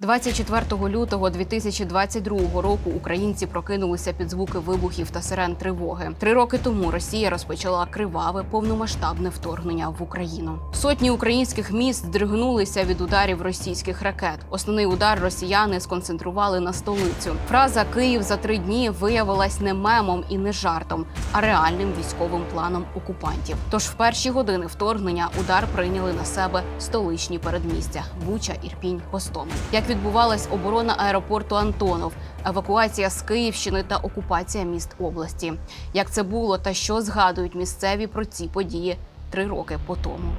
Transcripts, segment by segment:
24 лютого 2022 року українці прокинулися під звуки вибухів та сирен тривоги. Три роки тому Росія розпочала криваве повномасштабне вторгнення в Україну. Сотні українських міст здригнулися від ударів російських ракет. Основний удар росіяни сконцентрували на столицю. Фраза Київ за три дні виявилась не мемом і не жартом, а реальним військовим планом окупантів. Тож в перші години вторгнення удар прийняли на себе столичні передмістя Буча, Ірпінь, Гостомель. Як відбувалась оборона аеропорту Антонов, евакуація з Київщини та окупація міст області. Як це було та що згадують місцеві про ці події три роки по тому.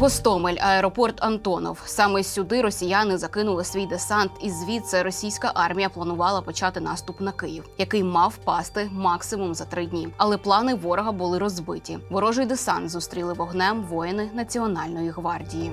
Гостомель, аеропорт Антонов. Саме сюди росіяни закинули свій десант, і звідси російська армія планувала почати наступ на Київ, який мав впасти максимум за три дні. Але плани ворога були розбиті. Ворожий десант зустріли вогнем воїни Національної гвардії.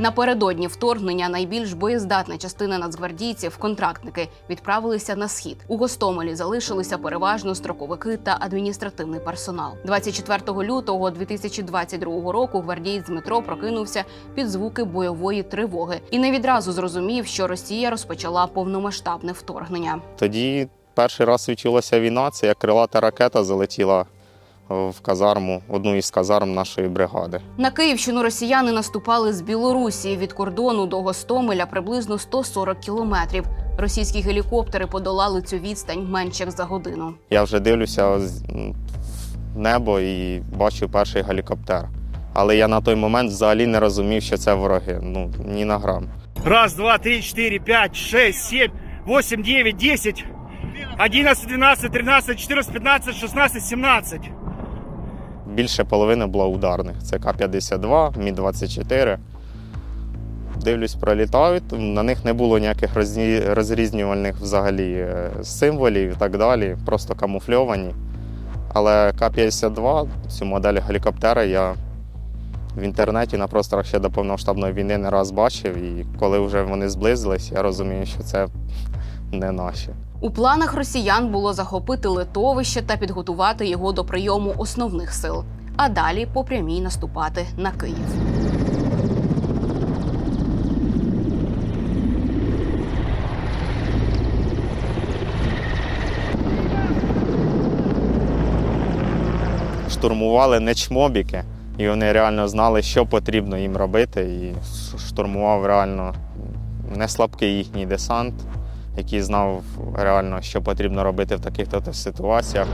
Напередодні вторгнення найбільш боєздатна частина нацгвардійців, контрактники, відправилися на схід. У Гостомелі залишилися переважно строковики та адміністративний персонал. 24 лютого 2022 року гвардієць Дмитро прокинувся під звуки бойової тривоги і не відразу зрозумів, що Росія розпочала повномасштабне вторгнення. Тоді перший раз відчулася війна, це як крилата ракета залетіла в казарму, одну із казарм нашої бригади. На Київщину росіяни наступали з Білорусі від кордону до Гостомеля приблизно 140 кілометрів. Російські гелікоптери подолали цю відстань менше як за годину. Я вже дивлюся з- в небо і бачу перший гелікоптер. Але я на той момент взагалі не розумів, що це вороги. Ну ні на грам. Раз, два, три, четыре, пять, шесть, семь, восемь, девять, десять, одиннадцать, двенадцать, тринадцать, четырнадцать, пятнадцать, шестнадцать, семнадцать. Більше половини було ударних. Це К-52, Мі-24. Дивлюсь, пролітають. На них не було ніяких розрізнювальних взагалі е, символів і так далі, просто камуфльовані. Але К-52, цю модель гелікоптера, я в інтернеті на просторах ще до повномасштабної війни не раз бачив. І коли вже вони зблизились, я розумію, що це не наші. У планах росіян було захопити литовище та підготувати його до прийому основних сил, а далі по прямій наступати на Київ. штурмували не чмобіки, і вони реально знали, що потрібно їм робити. І штурмував реально не слабкий їхній десант, який знав реально, що потрібно робити в таких то ситуаціях.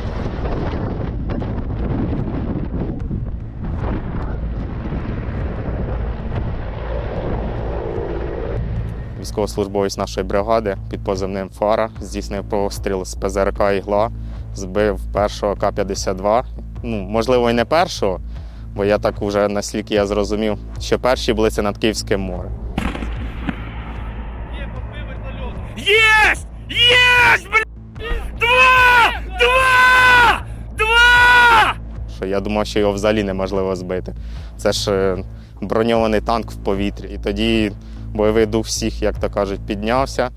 Військовослужбовець нашої бригади під позивним Фара здійснив постріл з ПЗРК «Ігла», збив першого К-52. Ну, можливо, і не першого, бо я так вже наскільки я зрозумів, що перші були це над Київським морем. Есть! Есть, блядь! Два! Два! Два! Що я думав, що його взагалі неможливо збити. Це ж е, броньований танк в повітрі. І тоді бойовий дух всіх, як то кажуть, піднявся.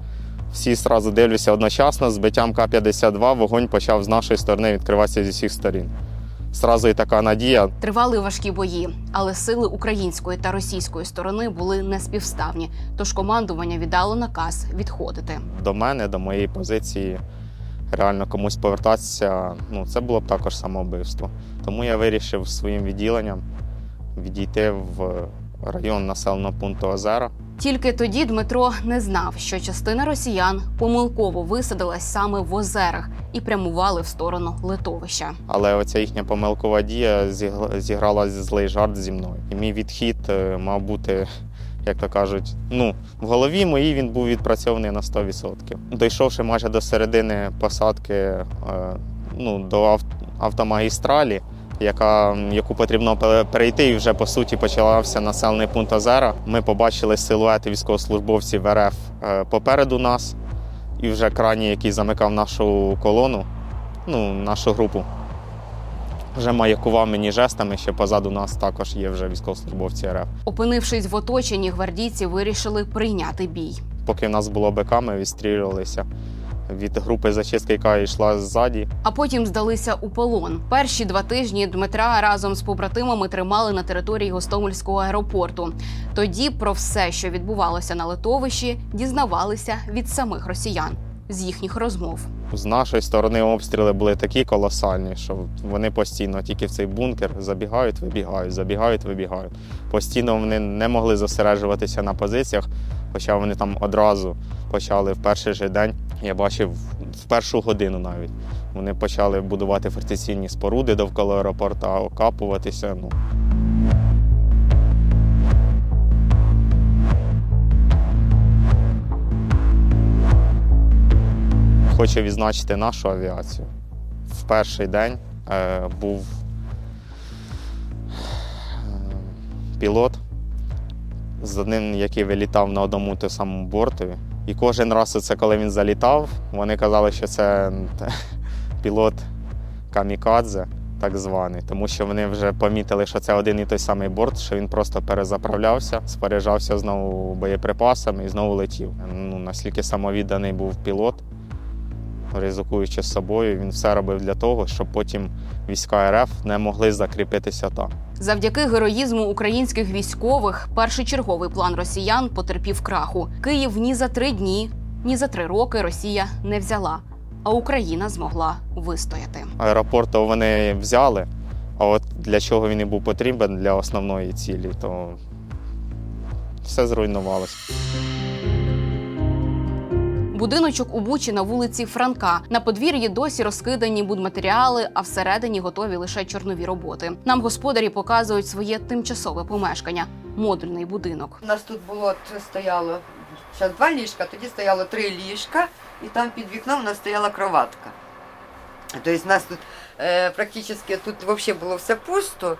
Всі одразу дивлюся одночасно, збиттям К-52 вогонь почав з нашої сторони відкриватися зі всіх сторін. Зразу і така надія, Тривали важкі бої, але сили української та російської сторони були неспівставні. Тож командування віддало наказ відходити. до мене, до моєї позиції, реально комусь повертатися, ну це було б також самовбивство. Тому я вирішив своїм відділенням відійти в район населеного пункту Озера. Тільки тоді Дмитро не знав, що частина росіян помилково висадилась саме в озерах і прямували в сторону литовища. Але оця їхня помилкова дія зіграла злий жарт зі мною. І мій відхід е, мав бути, як то кажуть, ну, в голові моїй він був відпрацьований на 100%. Дійшовши майже до середини посадки е, ну, до автомагістралі, яка, яку потрібно перейти, і вже по суті почався населений пункт Озера. Ми побачили силуети військовослужбовців РФ е, попереду нас, і вже крайній, який замикав нашу колону, ну, нашу групу. вже маякував мені жестами, що позаду нас також є вже військовослужбовці РФ. Опинившись в оточенні, гвардійці вирішили прийняти бій. Поки в нас було БК, ми відстрілювалися від групи зачистки, яка йшла ззаді. а потім здалися у полон. Перші два тижні Дмитра разом з побратимами тримали на території Гостомельського аеропорту. Тоді про все, що відбувалося на литовищі, дізнавалися від самих росіян з їхніх розмов. З нашої сторони обстріли були такі колосальні, що вони постійно тільки в цей бункер забігають, вибігають, забігають, вибігають. Постійно вони не могли зосереджуватися на позиціях, хоча вони там одразу почали в перший же день. Я бачив в першу годину навіть. Вони почали будувати фортеційні споруди довкола аеропорта, окапуватися. Ну, Хочу відзначити нашу авіацію. В перший день е, був е, пілот з одним, який вилітав на одному тому самому бортові. І кожен раз, оце, коли він залітав, вони казали, що це пілот камікадзе, так званий, тому що вони вже помітили, що це один і той самий борт, що він просто перезаправлявся, споряджався знову боєприпасами і знову летів. Ну, наскільки самовідданий був пілот, ризикуючи з собою, він все робив для того, щоб потім війська РФ не могли закріпитися там. Завдяки героїзму українських військових першочерговий план росіян потерпів краху. Київ ні за три дні, ні за три роки Росія не взяла, а Україна змогла вистояти. Аеропорт вони взяли, а от для чого він і був потрібен для основної цілі, то все зруйнувалося. Будиночок у Бучі на вулиці Франка. На подвір'ї досі розкидані будматеріали, а всередині готові лише чорнові роботи. Нам господарі показують своє тимчасове помешкання модульний будинок. У нас тут було стояло зараз два ліжка, тоді стояло три ліжка, і там під вікном у нас стояла кроватка. Тобто у нас тут практично тут взагалі було все пусто.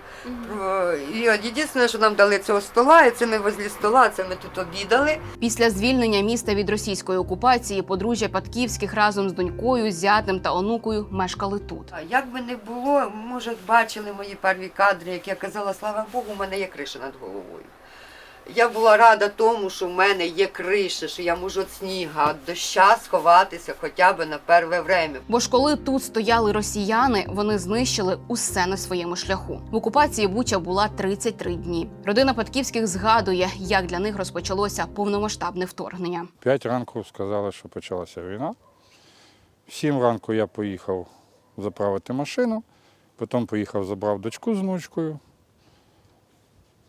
Про- І от єдине, що нам дали цього стола, і це ми возле стола, це ми тут обідали. Після звільнення міста від російської окупації подружжя Патківських разом з донькою, зятем та онукою мешкали тут. Як би не було, може, бачили мої перві кадри, як я казала, слава Богу, у мене є криша над головою. Я була рада тому, що в мене є криша, що я можу від сніга, від доща сховатися хоча б на перше время. Бо ж коли тут стояли росіяни, вони знищили усе на своєму шляху. В окупації Буча була 33 дні. Родина Патківських згадує, як для них розпочалося повномасштабне вторгнення. П'ять ранку сказали, що почалася війна. В сім ранку я поїхав заправити машину, потім поїхав, забрав дочку з внучкою.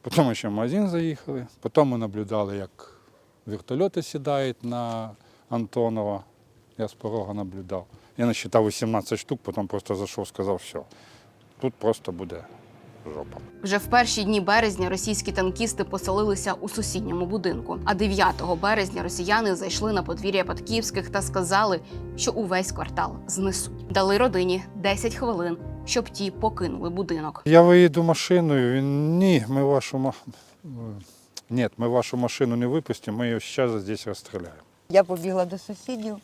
Потім ще в магазин заїхали. Потім ми наблюдали, як вертольоти сідають на Антонова. Я з порога наблюдав. Я насчитав 18 штук, потім просто зайшов, сказав, все, тут просто буде жопа. Вже в перші дні березня російські танкісти поселилися у сусідньому будинку. А 9 березня росіяни зайшли на подвір'я Патківських та сказали, що увесь квартал знесуть. Дали родині 10 хвилин, щоб ті покинули будинок. Я виїду машиною. Він ні, ми вашу ма... Ні, ми вашу машину не випустимо, ми її зараз здесь розстріляємо. Я побігла до сусідів,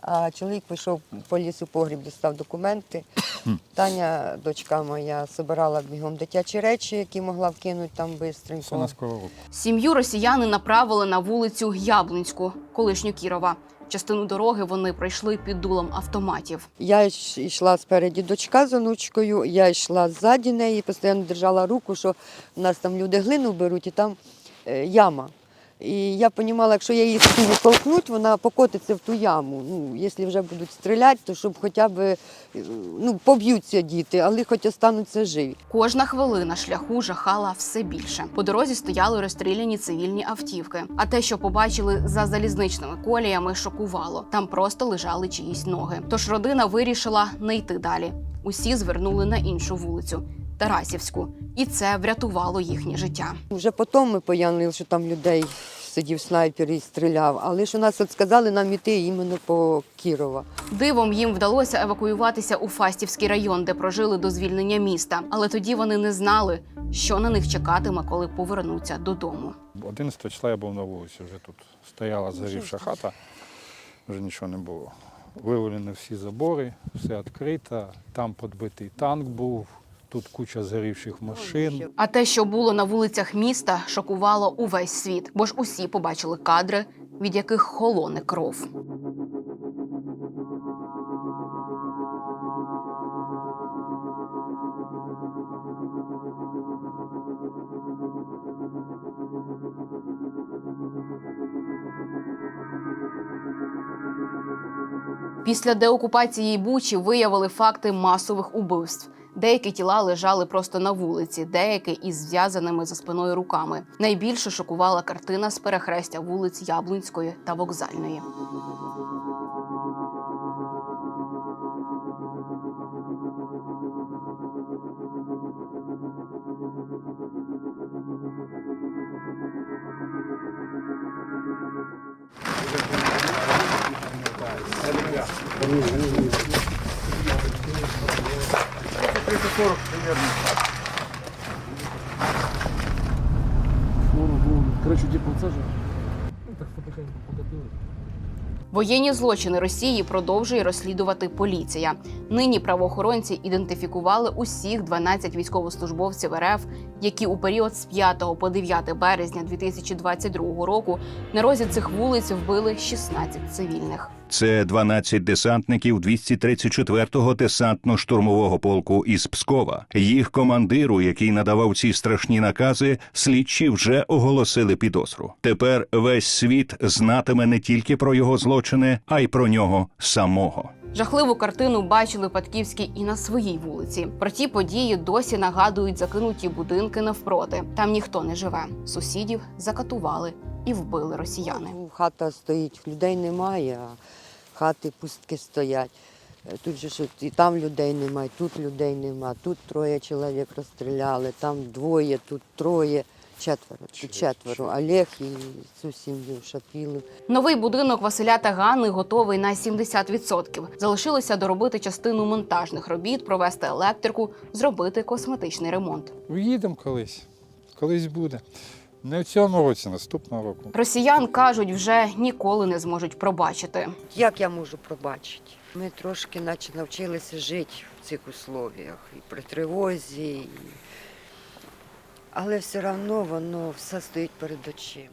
а чоловік пішов по лісу погріб, дістав документи. Таня, дочка моя, збирала бігом дитячі речі, які могла вкинути там на швидко. Сім'ю росіяни направили на вулицю Яблунську, колишню Кірова. Частину дороги вони пройшли під дулом автоматів. Я йшла спереді дочка з онучкою, я йшла ззаді неї, постійно держала руку, що в нас там люди глину беруть і там е, яма. І я розуміла, якщо я її спію толкнуть, вона покотиться в ту яму. Ну, якщо вже будуть стріляти, то щоб хоча б е, ну, поб'ються діти, але хоч остануться живі. Кожна хвилина шляху жахала все більше. По дорозі стояли розстріляні цивільні автівки. А те, що побачили за залізничними коліями, шокувало. Там просто лежали чиїсь ноги. Тож родина вирішила не йти далі. Усі звернули на іншу вулицю Тарасівську, і це врятувало їхнє життя. Вже потім ми пояснили, що там людей сидів снайпер і стріляв, але що нас от сказали нам іти іменно по Кірова. Дивом їм вдалося евакуюватися у Фастівський район, де прожили до звільнення міста. Але тоді вони не знали, що на них чекатиме, коли повернуться додому. 11 числа я був на вулиці, вже тут стояла згорівша хата, вже нічого не було. вивалені всі забори, все відкрито. Там підбитий танк був, тут куча згорівших машин. А те, що було на вулицях міста, шокувало увесь світ, бо ж усі побачили кадри, від яких холоне кров. Після деокупації Бучі виявили факти масових убивств. Деякі тіла лежали просто на вулиці, деякі із зв'язаними за спиною руками. Найбільше шокувала картина з перехрестя вулиць Яблунської та Вокзальної. Фору був, коротше, типу, це ж. Ну, так потихеньку покатили. Воєнні злочини Росії продовжує розслідувати поліція. Нині правоохоронці ідентифікували усіх 12 військовослужбовців РФ, які у період з 5 по 9 березня 2022 року на розі цих вулиць вбили 16 цивільних. Це 12 десантників 234-го десантно-штурмового полку із Пскова. Їх командиру, який надавав ці страшні накази, слідчі вже оголосили підозру. Тепер весь світ знатиме не тільки про його злочини, а й про нього самого. Жахливу картину бачили Патківські і на своїй вулиці. Про ті події досі нагадують закинуті будинки навпроти. Там ніхто не живе. Сусідів закатували і вбили росіяни. Хата стоїть, людей немає, а хати пустки стоять. Е, Тут же що, і там людей немає, тут людей немає, тут троє чоловік розстріляли, там двоє, тут троє, четверо, чи четверо. Олег і цю сім'ю Шапілу. Новий будинок Василя та Ганни готовий на 70%. Залишилося доробити частину монтажних робіт, провести електрику, зробити косметичний ремонт. Уїдемо колись, колись буде. Не в цьому році, наступного року. Росіян кажуть, вже ніколи не зможуть пробачити. Як я можу пробачити? Ми трошки наче навчилися жити в цих условіях і при тривозі. І... Але все одно воно все стоїть перед очима.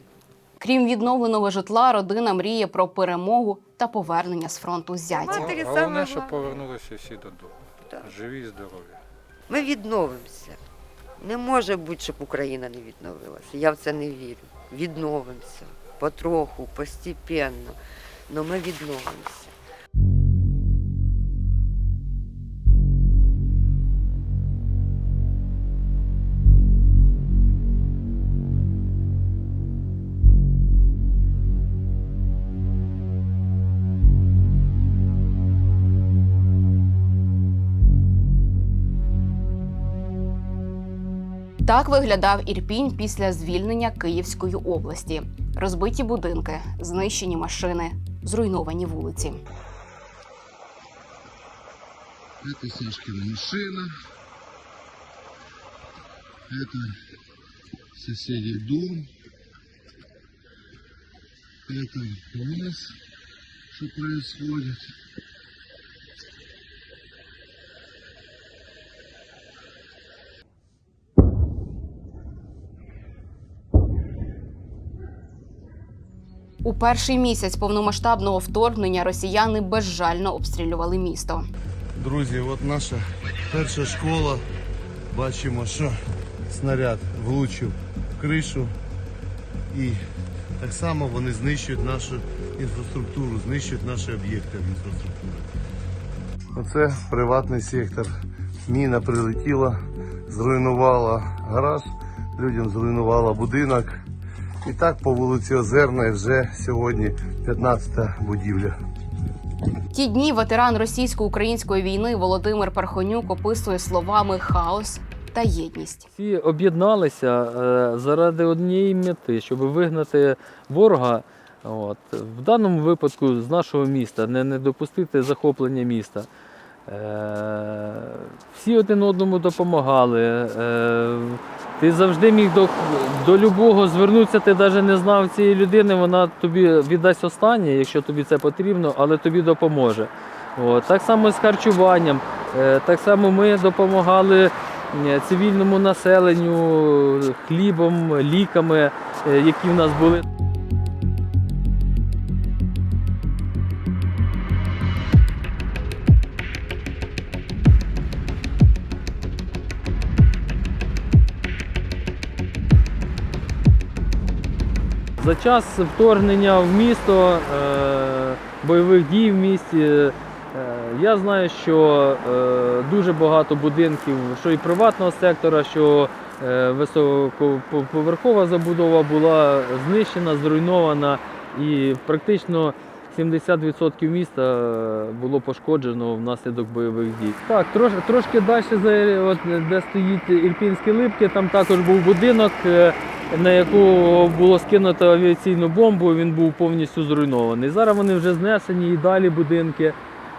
Крім відновленого житла, родина мріє про перемогу та повернення з фронту зятя. Матері Головне, щоб головне. повернулися всі додому. Так. Живі, здорові. Ми відновимося. Не може бути, щоб Україна не відновилася. Я в це не вірю. Відновимося потроху, постепенно. Але ми відновимося. Так виглядав Ірпінь після звільнення Київської області. Розбиті будинки, знищені машини, зруйновані вулиці. Это Сашкина машина. Это соседей дом. Это у нас что происходит. У перший місяць повномасштабного вторгнення росіяни безжально обстрілювали місто. Друзі, от наша перша школа. Бачимо, що снаряд влучив в кришу. І так само вони знищують нашу інфраструктуру, знищують наші об'єкти інфраструктури. Оце приватний сектор. Міна прилетіла, зруйнувала гараж, людям зруйнувала будинок. І так по вулиці Озерної вже сьогодні 15-та будівля. Ті дні ветеран російсько-української війни Володимир Пархонюк описує словами хаос та єдність. Всі об'єдналися е, заради однієї мети, щоб вигнати ворога. От. В даному випадку з нашого міста, не, не допустити захоплення міста. Е, всі один одному допомагали. Е, Ти завжди міг до, до любого звернутися, ти навіть не знав цієї людини, вона тобі віддасть останнє, якщо тобі це потрібно, але тобі допоможе. От. Так само з харчуванням. Е, Так само ми допомагали е, цивільному населенню хлібом, ліками, е, які в нас були. За час вторгнення в місто, е, бойових дій в місті, е, я знаю, що е, дуже багато будинків, що і приватного сектора, що високоповерхова забудова була знищена, зруйнована і практично 70% міста було пошкоджено внаслідок бойових дій. Так, трош, трошки далі, от, де стоїть Ірпінські липки, там також був будинок. На якого було скинуто авіаційну бомбу, він був повністю зруйнований. Зараз вони вже знесені і далі будинки.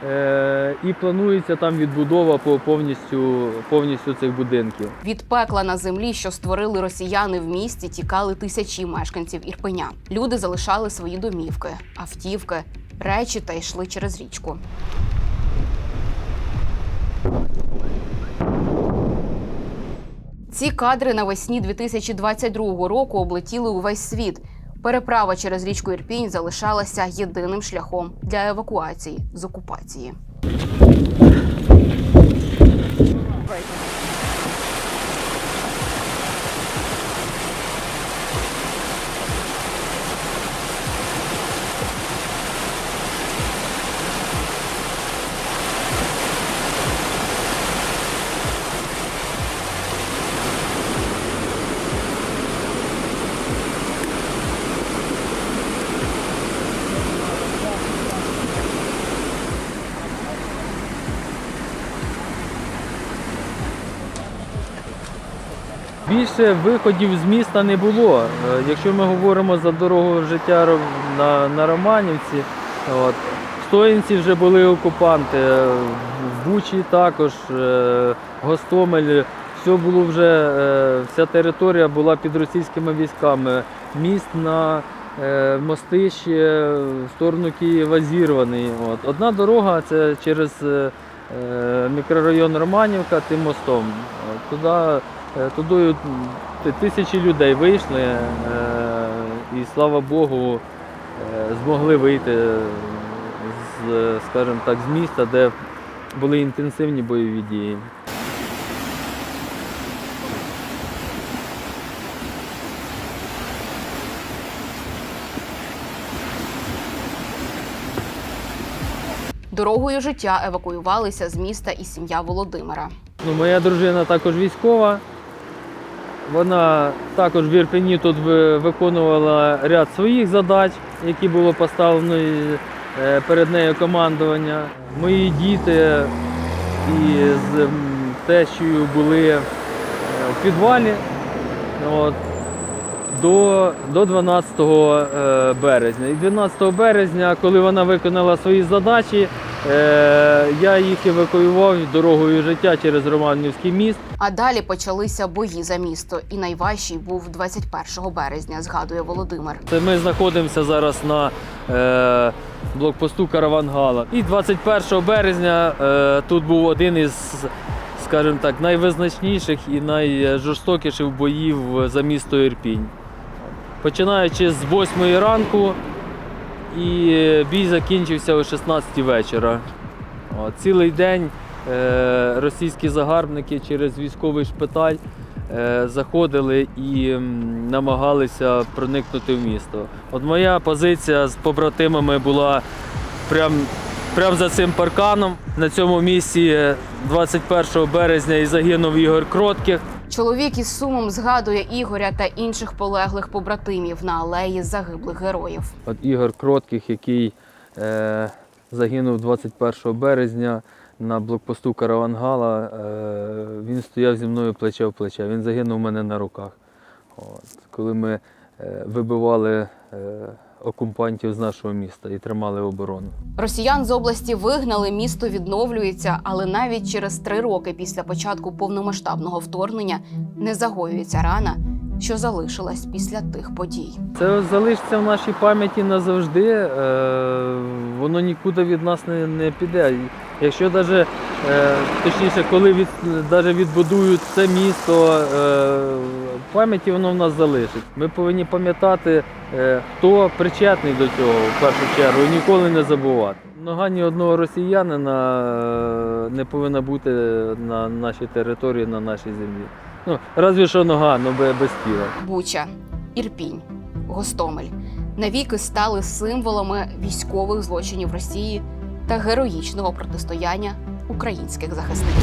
Е, і планується там відбудова по повністю, повністю цих будинків. Від пекла на землі, що створили росіяни в місті, тікали тисячі мешканців Ірпеня. Люди залишали свої домівки, автівки, речі та йшли через річку. Ці кадри навесні 2022 року облетіли увесь світ. Переправа через річку Ірпінь залишалася єдиним шляхом для евакуації з окупації. Більше виходів з міста не було. Е, Якщо ми говоримо за дорогу життя на, на Романівці, от, в Стоїнці вже були окупанти, е, в Бучі також, е, Гостомель, все було вже, вся територія була під російськими військами. Міст на мости ще в сторону Києва зірваний. От. Одна дорога це через мікрорайон Романівка тим мостом. От, Туди Туди тисячі людей вийшли е, і слава Богу е, змогли вийти з, скажімо так, з міста, де були інтенсивні бойові дії. Дорогою життя евакуювалися з міста і сім'я Володимира. Ну, моя дружина також військова. Вона також в Ірпені тут виконувала ряд своїх задач, які було поставлено е, перед нею командування. Мої діти і з тещою були е, в підвалі от, до, до 12 е, березня. І 12 березня, коли вона виконала свої задачі, я їх евакуював дорогою життя через Романівський міст. А далі почалися бої за місто, і найважчий був 21 березня, згадує Володимир. Це Ми знаходимося зараз на е, блокпосту Каравангала. І 21 березня е, тут був один із, скажімо так, найвизначніших і найжорстокіших боїв за місто Ірпінь. Починаючи з 8 ранку, і бій закінчився о 16 вечора. Цілий день е, російські загарбники через військовий шпиталь е, заходили і намагалися проникнути в місто. От моя позиція з побратимами була прям, прям за цим парканом. На цьому місці 21 березня і загинув Ігор Кротких. Чоловік із сумом згадує Ігоря та інших полеглих побратимів на алеї загиблих героїв. От Ігор Кротких, який е, загинув 21 березня на блокпосту Каравангала, е, він стояв зі мною плече в плече. Він загинув у мене на руках. От. Коли ми е, вибивали е, окупантів з нашого міста і тримали оборону. Росіян з області вигнали, місто відновлюється, але навіть через три роки після початку повномасштабного вторгнення не загоюється рана, що залишилась після тих подій. Це залишиться в нашій пам'яті назавжди. Е, воно нікуди від нас не, не піде. Якщо навіть, точніше, коли від, даже відбудують це місто, е, пам'яті воно в нас залишить. Ми повинні пам'ятати, е, хто причетний до цього в першу чергу, і ніколи не забувати. Нога ні одного росіянина е, не повинна бути на нашій території, на нашій землі. Ну, разві що нога, ну бе- без тіла. Буча, Ірпінь, Гостомель навіки стали символами військових злочинів Росії та героїчного протистояння українських захисників.